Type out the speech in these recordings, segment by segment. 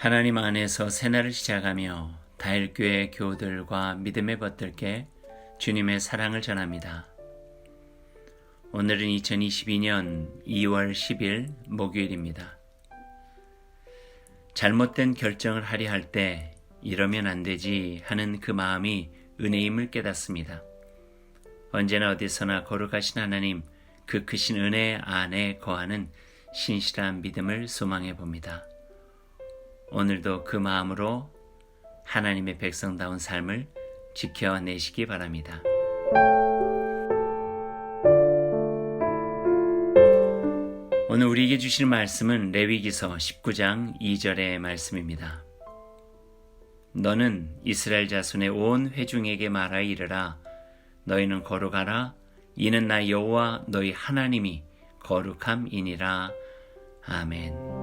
하나님 안에서 새날을 시작하며 다일교회 교우들과 믿음의 벗들께 주님의 사랑을 전합니다. 오늘은 2022년 2월 10일 목요일입니다. 잘못된 결정을 하려 할 때 이러면 안 되지 하는 그 마음이 은혜임을 깨닫습니다. 언제나 어디서나 거룩하신 하나님 그 크신 은혜 안에 거하는 신실한 믿음을 소망해 봅니다. 오늘도 그 마음으로 하나님의 백성다운 삶을 지켜내시기 바랍니다. 오늘 우리에게 주실 말씀은 레위기서 19장 2절의 말씀입니다. 너는 이스라엘 자손의 온 회중에게 말하 이르라 너희는 거룩하라 이는 나 여호와 너희 하나님이 거룩함이니라 아멘.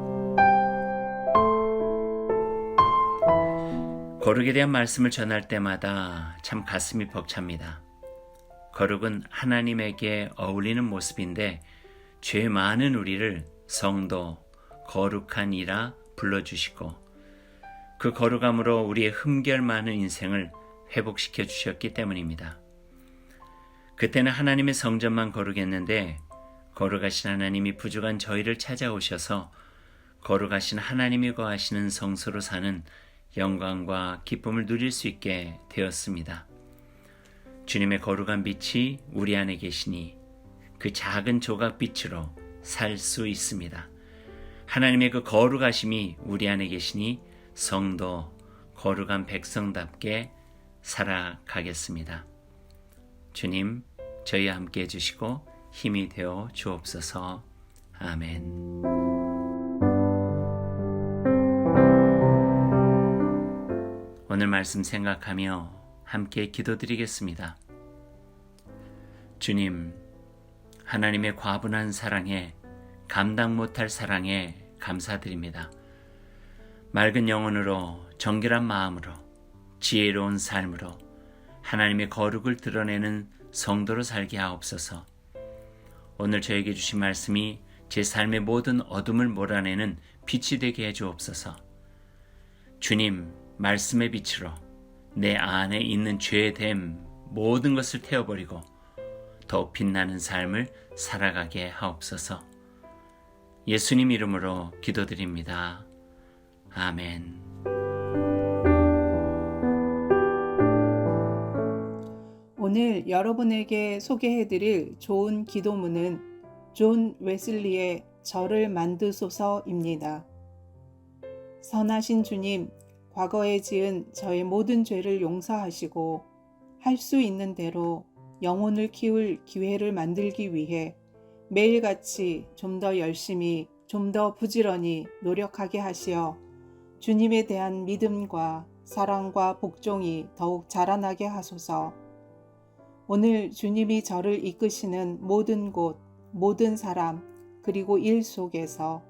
거룩에 대한 말씀을 전할 때마다 참 가슴이 벅찹니다. 거룩은 하나님에게 어울리는 모습인데 죄 많은 우리를 성도 거룩한 이라 불러주시고 그 거룩함으로 우리의 흠결 많은 인생을 회복시켜 주셨기 때문입니다. 그때는 하나님의 성전만 거룩했는데 거룩하신 하나님이 부족한 저희를 찾아오셔서 거룩하신 하나님이 거하시는 성소로 사는 영광과 기쁨을 누릴 수 있게 되었습니다. 주님의 거룩한 빛이 우리 안에 계시니 그 작은 조각 빛으로 살 수 있습니다. 하나님의 그 거룩하심이 우리 안에 계시니 성도 거룩한 백성답게 살아가겠습니다. 주님, 저희와 함께 해주시고 힘이 되어 주옵소서. 아멘. 오늘 말씀 생각하며 함께 기도드리겠습니다. 주님, 하나님의 과분한 사랑에 감당 못할 사랑에 감사드립니다. 맑은 영혼으로 정결한 마음으로 지혜로운 삶으로 하나님의 거룩을 드러내는 성도로 살게 하옵소서. 오늘 저에게 주신 말씀이 제 삶의 모든 어둠을 몰아내는 빛이 되게 해 주옵소서. 주님, 말씀의 빛으로 내 안에 있는 죄됨 모든 것을 태워버리고 더 빛나는 삶을 살아가게 하옵소서. 예수님 이름으로 기도드립니다. 아멘. 오늘 여러분에게 소개해드릴 좋은 기도문은 존 웨슬리의 저를 만드소서입니다. 선하신 주님, 과거에 지은 저의 모든 죄를 용서하시고 할 수 있는 대로 영혼을 키울 기회를 만들기 위해 매일같이 좀 더 열심히, 좀 더 부지런히 노력하게 하시어 주님에 대한 믿음과 사랑과 복종이 더욱 자라나게 하소서. 오늘 주님이 저를 이끄시는 모든 곳, 모든 사람, 그리고 일 속에서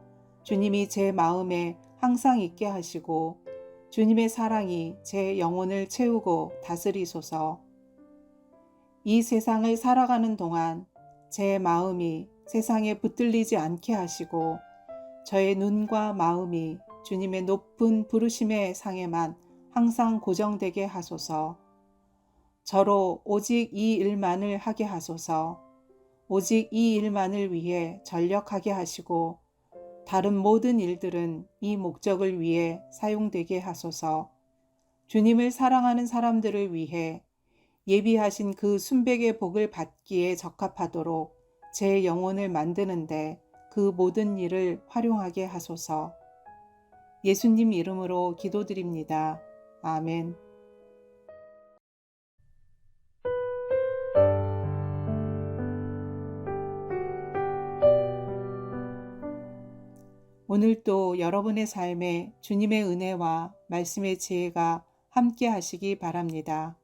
주님이 제 마음에 항상 있게 하시고 주님의 사랑이 제 영혼을 채우고 다스리소서. 이 세상을 살아가는 동안 제 마음이 세상에 붙들리지 않게 하시고 저의 눈과 마음이 주님의 높은 부르심의 상에만 항상 고정되게 하소서. 저로 오직 이 일만을 하게 하소서. 오직 이 일만을 위해 전력하게 하시고 다른 모든 일들은 이 목적을 위해 사용되게 하소서. 주님을 사랑하는 사람들을 위해 예비하신 그 순백의 복을 받기에 적합하도록 제 영혼을 만드는데 그 모든 일을 활용하게 하소서. 예수님 이름으로 기도드립니다. 아멘. 오늘도 여러분의 삶에 주님의 은혜와 말씀의 지혜가 함께 하시기 바랍니다.